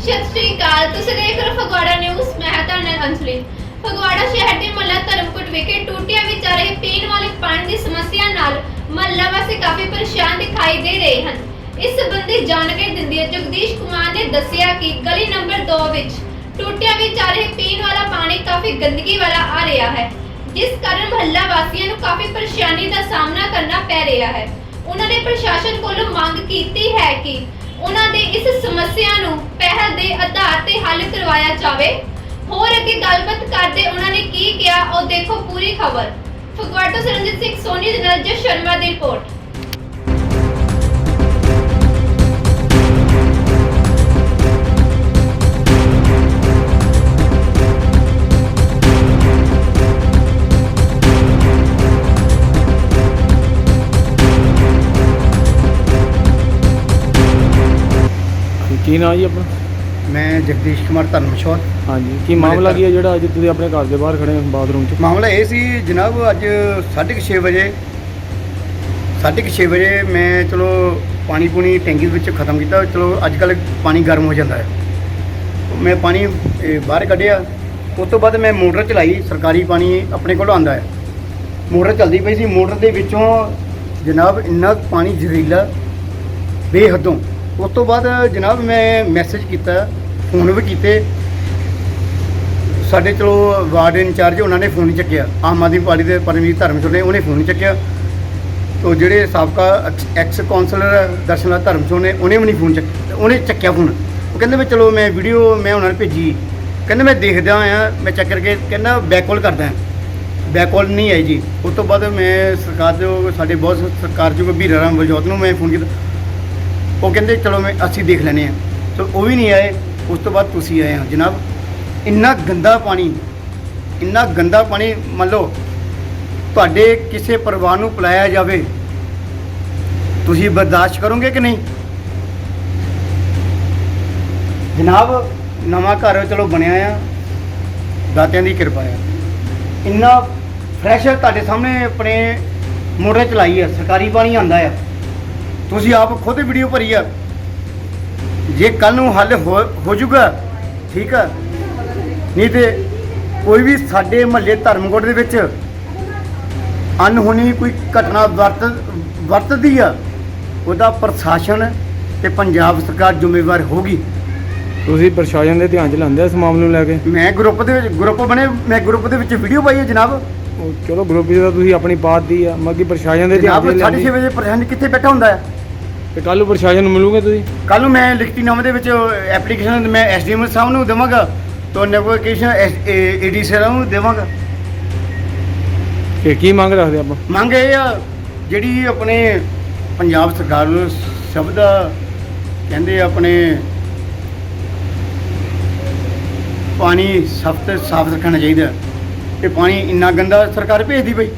ਸਤਿ ਸ਼੍ਰੀ ਅਕਾਲ। ਤੁਸੀਂ ਦੇਖ ਰਹੇ ਹੋ ਫਗਵਾੜਾ ਨਿਊਜ਼। ਮੈਂ ਹਾਂ ਤੁਹਾਡੇ ਨਾਲ ਫਗਵਾੜਾ ਸ਼ਹਿਰ ਦੇ ਮੱਲਾ ਧਰਮਕੋਟ ਵਿਖੇ ਟੂਟੀਆਂ ਵਿੱਚ ਆ ਰਹੇ ਪੀਣ ਵਾਲੇ ਪਾਣੀ ਦੀ ਸਮੱਸਿਆ ਨਾਲ ਮਹੱਲਾ ਵਾਸੀ ਕਾਫੀ ਪਰੇਸ਼ਾਨ ਦਿਖਾਈ ਦੇ ਰਹੇ ਹਨ। ਇਸ ਸੰਬੰਧੀ ਜਾਣਕਾਰੀ ਦਿੰਦੇ ਜਗਦੀਸ਼ ਕੁਮਾਰ ਨੇ ਦੱਸਿਆ ਕਿ ਗਲੀ ਨੰਬਰ 2 ਵਿੱਚ ਟੂਟੀਆਂ ਵਿੱਚ ਆ ਰਹੇ ਪੀਣ ਵਾਲਾ ਪਾਣੀ ਕਾਫੀ ਗੰਦਗੀ ਵਾਲਾ ਆ ਰਿਹਾ ਹੈ, ਜਿਸ ਕਾਰਨ ਮਹੱਲਾ ਵਾਸੀਆਂ ਨੂੰ ਕਾਫੀ ਪਰੇਸ਼ਾਨੀ ਦਾ ਸਾਹਮਣਾ ਕਰਨਾ ਪੈ ਰਿਹਾ ਹੈ। ਉਹਨਾਂ ਨੇ ਪ੍ਰਸ਼ਾਸਨ ਕੋਲੋਂ ਮੰਗ ਕੀਤੀ ਹੈ ਕਿ ਉਹਨਾਂ ਦੇ ਇਸ ਸਮੱਸਿਆ ਨੂੰ ਪਹਿਲ ਦੇ ਆਧਾਰ ਤੇ ਹੱਲ ਕਰਵਾਇਆ ਜਾਵੇ। ਹੋਰ ਅੱਗੇ ਗੱਲਬਾਤ ਕਰਦੇ ਉਹਨਾਂ ਨੇ ਕੀ ਕਿਹਾ, ਉਹ ਦੇਖੋ ਪੂਰੀ ਖਬਰ। ਫਗਵਾੜਾ ਸਰਨਜੀਤ ਸਿੰਘ ਸੋਨੀ ਦੇ ਨਾਲ ਜਸ ਸ਼ਰਮਾ ਦੀ ਰਿਪੋਰਟ। ਕੀ ਨਾਂ ਜੀ ਆਪਣਾ? ਮੈਂ ਜਗਦੀਸ਼ ਕੁਮਾਰ ਧਰਮਸ਼ੋਰ ਹਾਂਜੀ ਕੀ ਮਾਮਲਾ ਕੀ ਹੈ ਜਿਹੜਾ ਅੱਜ ਤੁਸੀਂ ਆਪਣੇ ਘਰ ਦੇ ਬਾਹਰ ਖੜੇ ਹੋ ਬਾਥਰੂਮ 'ਚ? ਮਾਮਲਾ ਇਹ ਸੀ ਜਨਾਬ ਅੱਜ 6:30 ਵਜੇ 6:30 ਵਜੇ ਮੈਂ ਚਲੋ ਪਾਣੀ ਪੂਣੀ ਟੈਂਕੀ ਵਿੱਚ ਖਤਮ ਕੀਤਾ ਚਲੋ ਅੱਜ ਕੱਲ ਪਾਣੀ ਗਰਮ ਹੋ ਜਾਂਦਾ ਹੈ। ਮੈਂ ਪਾਣੀ ਇਹ, ਬਾਹਰ ਕੱਢਿਆ। ਉਸ ਤੋਂ ਬਾਅਦ ਮੈਂ ਮੋਟਰ ਚਲਾਈ ਸਰਕਾਰੀ ਪਾਣੀ ਆਪਣੇ ਕੋਲ ਆਂਦਾ ਹੈ। ਮੋਟਰ ਚੱਲਦੀ ਪਈ ਸੀ ਮੋਟਰ ਦੇ ਵਿੱਚੋਂ ਜਨਾਬ ਇੰਨਾ ਕੁ ਪਾਣੀ ਜ਼ਹਿਰੀਲਾ ਬੇਹੱਦੋਂ ਉਸ ਤੋਂ ਬਾਅਦ ਜਨਾਬ ਮੈਂ ਮੈਸੇਜ ਕੀਤਾ ਫੋਨ ਵੀ ਕੀਤੇ। ਸਾਡੇ ਚਲੋ ਵਾਰਡ ਇੰਚਾਰਜ ਉਹਨਾਂ ਨੇ ਫੋਨ ਨਹੀਂ ਚੱਕਿਆ। ਆਮ ਆਦਮੀ ਪਾਰਟੀ ਦੇ ਪਰਮਜੀਤ ਧਰਮਸੋਤ ਨੇ ਉਹਨੇ ਫੋਨ ਨਹੀਂ ਚੱਕਿਆ। ਤੋ ਜਿਹੜੇ ਸਾਬਕਾ ex- ex councillor Darshanlal Dharamsot ਨੇ, ਉਹਨੇ ਵੀ ਨਹੀਂ ਫੋਨ ਚੱਕਿਆ ਉਹਨੇ ਚੱਕਿਆ ਫੋਨ ਉਹ ਕਹਿੰਦੇ ਵੀ ਚਲੋ ਮੈਂ ਵੀਡੀਓ ਮੈਂ ਉਹਨਾਂ ਨੂੰ ਭੇਜੀ। ਕਹਿੰਦੇ ਮੈਂ ਦੇਖਦਾ ਆ ਮੈਂ ਚੈੱਕ ਕਰਕੇ ਕਹਿੰਦਾ ਬੈਕ ਕਾਲ ਕਰਦਾ ਬੈਕ ਕਾਲ ਨਹੀਂ ਆਈ ਜੀ। ਉਸ ਤੋਂ ਬਾਅਦ ਮੈਂ ਸਰਕਾਰ ਜੋ, ਸਾਡੇ ਬਹੁਤ ਸਰਕਾਰ ਜੋ ਵੀਰ ਰਾਮ ਬਲਜੋਤ ਨੂੰ ਮੈਂ ਫੋਨ ਕੀਤਾ। ਉਹ ਕਹਿੰਦੇ, ਚਲੋ ਮੈਂ, ਅਸੀਂ ਦੇਖ ਲੈਨੇ ਆ ਚਲੋ, ਉਹ ਵੀ ਨਹੀਂ ਆਏ। ਉਸ ਤੋਂ ਬਾਅਦ ਤੁਸੀਂ ਆਏ ਹੋ, ਜਨਾਬ। ਇੰਨਾ ਗੰਦਾ ਪਾਣੀ, ਇੰਨਾ ਗੰਦਾ ਪਾਣੀ, ਮੰਨ ਲਓ, ਤੁਹਾਡੇ ਕਿਸੇ ਪਰਿਵਾਰ ਨੂੰ ਪਿਲਾਇਆ ਜਾਵੇ, ਤੁਸੀਂ ਬਰਦਾਸ਼ਤ ਕਰੋਗੇ ਕਿ ਨਹੀਂ? ਜਨਾਬ, ਨਵਾਂ ਘਰ ਚਲੋ ਬਣਿਆ ਆ। ਦਾਤਿਆਂ ਦੀ ਕਿਰਪਾ ਆ। ਇੰਨਾ ਫਰੈਸ਼ ਤੁਹਾਡੇ ਸਾਹਮਣੇ ਆਪਣੇ ਮੋਟਰ ਚਲਾਈ ਆ, ਸਰਕਾਰੀ ਪਾਣੀ ਆਂਦਾ ਆ। ਤੁਸੀਂ ਆਪ ਖੁਦ ਵੀਡੀਓ ਭਰੀ ਆ। ਜੇ ਕੱਲ ਨੂੰ ਹੱਲ ਹੋ ਜਾਊਗਾ ਠੀਕ ਆ। ਨਹੀਂ ਤੇ ਕੋਈ ਵੀ ਸਾਡੇ ਮਹੱਲੇ ਧਰਮਕੋਟ ਦੇ ਵਿੱਚ ਅਨਹੋਣੀ ਕੋਈ ਘਟਨਾ ਵਰਤ ਵਰਤਦੀ ਆ ਉਹਦਾ ਪ੍ਰਸ਼ਾਸਨ ਤੇ ਪੰਜਾਬ ਸਰਕਾਰ ਜ਼ਿੰਮੇਵਾਰ ਹੋਗੀ ਤੁਸੀਂ ਪ੍ਰਸ਼ਾਸਨ ਦੇ ਧਿਆਨ 'ਚ ਲਾਉਂਦੇ ਇਸ ਮਾਮਲੇ ਨੂੰ ਲੈ ਕੇ? ਮੈਂ ਗਰੁੱਪ ਦੇ ਵਿੱਚ ਗਰੁੱਪ ਬਣੇ ਮੈਂ ਗਰੁੱਪ ਦੇ ਵਿੱਚ ਵੀਡੀਓ ਪਾਈ ਹੈ ਜਨਾਬ। ਚਲੋ ਗਰੁੱਪ ਜਿਹਦਾ ਤੁਸੀਂ ਆਪਣੀ ਬਾਤ ਦੀ ਆ ਮੱਗੀ ਪ੍ਰਸ਼ਾਸਨ ਦੇ ਧਿਆਨ 'ਚ ਜਨਾਬ ਲਿਆਂਦੀ 6:30 ਵਜੇ ਪ੍ਰਸ਼ਾਸਨ ਕਿੱਥੇ ਬੈਠਾ ਹੁੰਦਾ ਹੈ? ਤੇ ਕੱਲ ਨੂੰ ਪ੍ਰਸ਼ਾਸਨ ਨੂੰ ਮਿਲੂਗੇ ਤੁਸੀਂ? ਕੱਲ ਨੂੰ ਮੈਂ ਲਿਖਤੀ ਨਾਮੇ ਦੇ ਵਿੱਚ ਐਪਲੀਕੇਸ਼ਨ ਮੈਂ ਐਸਡੀਐਮ ਸਾਹਿਬ ਨੂੰ ਦੇਵਾਂਗਾ ਤੋਂ ਨੋਟੀਫਿਕੇਸ਼ਨ ਏਡੀ ਸਾਹਿਬ ਨੂੰ ਦੇਵਾਂਗਾ। ਕਿ ਕੀ ਮੰਗ ਰੱਖਦੇ ਆਪਾਂ? ਮੰਗ ਇਹ ਆ ਜਿਹੜੀ ਆਪਣੇ ਪੰਜਾਬ ਸਰਕਾਰ ਨੂੰ ਸ਼ਬਦ ਕਹਿੰਦੇ ਆਪਣੇ ਪਾਣੀ ਸਖਤ ਸਾਫ਼ ਰੱਖਣਾ ਚਾਹੀਦਾ ਇਹ ਪਾਣੀ ਇੰਨਾ ਗੰਦਾ ਸਰਕਾਰ ਭੇਜਦੀ ਪਈ।